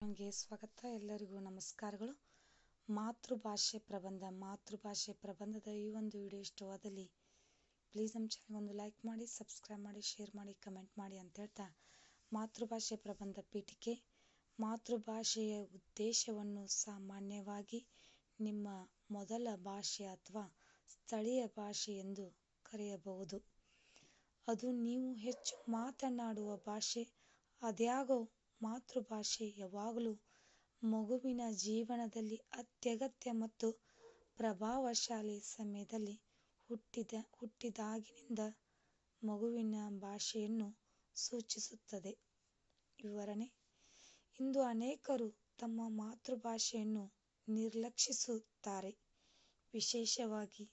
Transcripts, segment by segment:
ನನಗೆ ಸ್ವಾಗತ. ಎಲ್ಲರಿಗೂ ನಮಸ್ಕಾರಗಳು. ಮಾತೃಭಾಷೆ ಪ್ರಬಂಧ, ಮಾತೃಭಾಷೆ ಪ್ರಬಂಧದ ಈ ಒಂದು ವಿಡಿಯೋ ಇಷ್ಟವಾದಲ್ಲಿ ಪ್ಲೀಸ್ ನಮ್ಮ ಚಾನಲ್ ಒಂದು ಲೈಕ್ ಮಾಡಿ ಸಬ್ಸ್ಕ್ರೈಬ್ ಮಾಡಿ ಶೇರ್ ಮಾಡಿ ಕಮೆಂಟ್ ಮಾಡಿ ಅಂತ ಹೇಳ್ತಾ ಮಾತೃಭಾಷೆ ಪ್ರಬಂಧ ಪೀಠಿಕೆ ಮಾತೃಭಾಷೆಯ ಉದ್ದೇಶವನ್ನು ಸಾಮಾನ್ಯವಾಗಿ ನಿಮ್ಮ ಮೊದಲ ಭಾಷೆ ಅಥವಾ ಸ್ಥಳೀಯ ಭಾಷೆ ಎಂದು ಕರೆಯಬಹುದು. ಅದು ನೀವು ಹೆಚ್ಚು ಮಾತನಾಡುವ ಭಾಷೆ ಆದಾಗ್ಯೂ ಮಾತೃಭಾಷೆ ಯಾವಾಗಲೂ ಮಗುವಿನ ಜೀವನದಲ್ಲಿ ಅತ್ಯಗತ್ಯ ಮತ್ತು ಪ್ರಭಾವಶಾಲಿ ಸಮಯದಲ್ಲಿ ಹುಟ್ಟಿದ, ಹುಟ್ಟಿದಾಗಿನಿಂದ ಮಗುವಿನ ಭಾಷೆಯನ್ನು ಸೂಚಿಸುತ್ತದೆ. ವಿವರಣೆ, ಇಂದು ಅನೇಕರು ತಮ್ಮ ಮಾತೃಭಾಷೆಯನ್ನು ನಿರ್ಲಕ್ಷಿಸುತ್ತಾರೆ. ವಿಶೇಷವಾಗಿ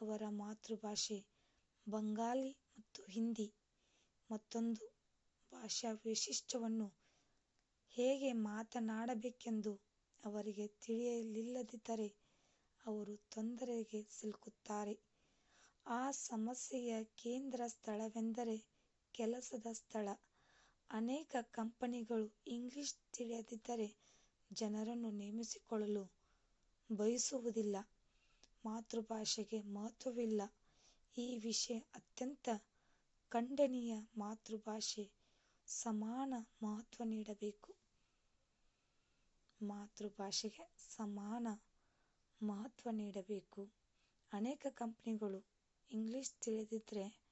ಅವರ ಮಾತೃಭಾಷೆ ಬಂಗಾಲಿ ಮತ್ತು ಹಿಂದಿ. ಮತ್ತೊಂದು ಭಾಷಾ ವೈಶಿಷ್ಟ್ಯವನ್ನು ಹೇಗೆ ಮಾತನಾಡಬೇಕೆಂದು ಅವರಿಗೆ ತಿಳಿಯಲಿಲ್ಲದಿದ್ದರೆ ಅವರು ತೊಂದರೆಗೆ ಸಿಲುಕುತ್ತಾರೆ. ಆ ಸಮಸ್ಯೆಯ ಕೇಂದ್ರ ಸ್ಥಳವೆಂದರೆ ಕೆಲಸದ ಸ್ಥಳ. ಅನೇಕ ಕಂಪನಿಗಳು ಇಂಗ್ಲಿಷ್ ತಿಳಿಯದಿದ್ದರೆ ಜನರನ್ನು ನೇಮಿಸಿಕೊಳ್ಳಲು ಬಯಸುವುದಿಲ್ಲ. ಮಾತೃಭಾಷೆಗೆ ಮಹತ್ವವಿಲ್ಲ. ಈ ವಿಷಯ ಅತ್ಯಂತ ಖಂಡನೀಯ ಮಾತೃಭಾಷೆ. ಸಮಾನ ಮಹತ್ವ ನೀಡಬೇಕು. ಮಾತೃಭಾಷೆಗೆ ಸಮಾನ ಮಹತ್ವ ನೀಡಬೇಕು. ಅನೇಕ ಕಂಪನಿಗಳು ಇಂಗ್ಲಿಷ್ ತಿಳಿದಿದ್ದರೆ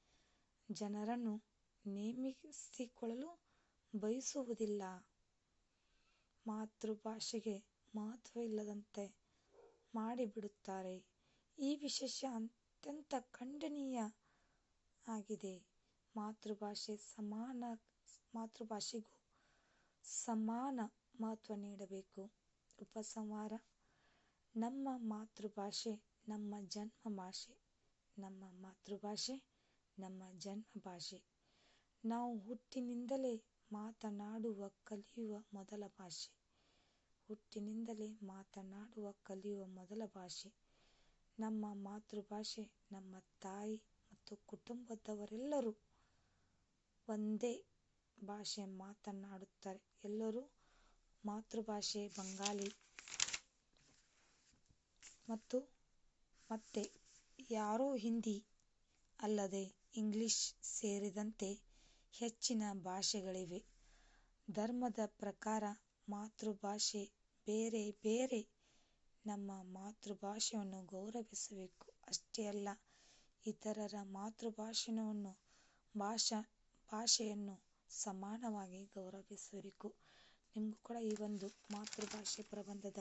ಜನರನ್ನು ನೇಮಿಸಿಕೊಳ್ಳಲು ಬಯಸುವುದಿಲ್ಲ. ಮಾತೃಭಾಷೆಗೆ ಮಹತ್ವ ಇಲ್ಲದಂತೆ ಮಾಡಿಬಿಡುತ್ತಾರೆ. ಈ ವಿಶೇಷ ಅತ್ಯಂತ ಖಂಡನೀಯ ಆಗಿದೆ. ಮಾತೃಭಾಷೆ ಸಮಾನ, ಮಾತೃಭಾಷೆಗೂ ಸಮಾನ ಮಹತ್ವ ನೀಡಬೇಕು. ಉಪಸಂಹಾರ. ನಮ್ಮ ಮಾತೃಭಾಷೆ, ನಮ್ಮ ಜನ್ಮ ಭಾಷೆ ನಮ್ಮ ಮಾತೃಭಾಷೆ, ನಮ್ಮ ಜನ್ಮ ಭಾಷೆ ನಾವು ಹುಟ್ಟಿನಿಂದಲೇ ಮಾತನಾಡುವ, ಕಲಿಯುವ ಮೊದಲ ಭಾಷೆ. ಹುಟ್ಟಿನಿಂದಲೇ ಮಾತನಾಡುವ, ಕಲಿಯುವ ಮೊದಲ ಭಾಷೆ. ನಮ್ಮ ಮಾತೃಭಾಷೆ, ನಮ್ಮ ತಾಯಿ ಮತ್ತು ಕುಟುಂಬದವರೆಲ್ಲರೂ ಒಂದೇ ಭಾಷೆ ಮಾತನಾಡುತ್ತಾರೆ. ಎಲ್ಲರೂ ಮಾತೃಭಾಷೆ ಬಂಗಾಲಿ ಮತ್ತು ಮತ್ತೆ ಯಾರೋ ಹಿಂದಿ ಅಲ್ಲದೆ ಇಂಗ್ಲಿಷ್ ಸೇರಿದಂತೆ ಹೆಚ್ಚಿನ ಭಾಷೆಗಳಿವೆ. ಧರ್ಮದ ಪ್ರಕಾರ ಮಾತೃಭಾಷೆ ಬೇರೆ ಬೇರೆ ನಮ್ಮ ಮಾತೃಭಾಷೆಯನ್ನು ಗೌರವಿಸಬೇಕು. ಅಷ್ಟೇ ಅಲ್ಲ, ಇತರರ ಮಾತೃಭಾಷೆಯನ್ನು ಭಾಷಾ ಭಾಷೆಯನ್ನು ಸಮಾನವಾಗಿ ಗೌರವಿಸಬೇಕು. ನಿಮಗೂ ಕೂಡ ಈ ಒಂದು ಮಾತೃಭಾಷೆ ಪ್ರಬಂಧದ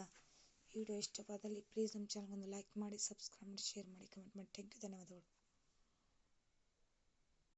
ವಿಡಿಯೋ ಇಷ್ಟವಾದಲ್ಲಿ ಪ್ಲೀಸ್ ನಮ್ಮ ಚಾನಲ್ಗೊಂದು ಲೈಕ್ ಮಾಡಿ ಸಬ್ಸ್ಕ್ರೈಬ್ ಮಾಡಿ ಶೇರ್ ಮಾಡಿ ಕಮೆಂಟ್ ಮಾಡಿ. ಥ್ಯಾಂಕ್ ಯು ಧನ್ಯವಾದಗಳು.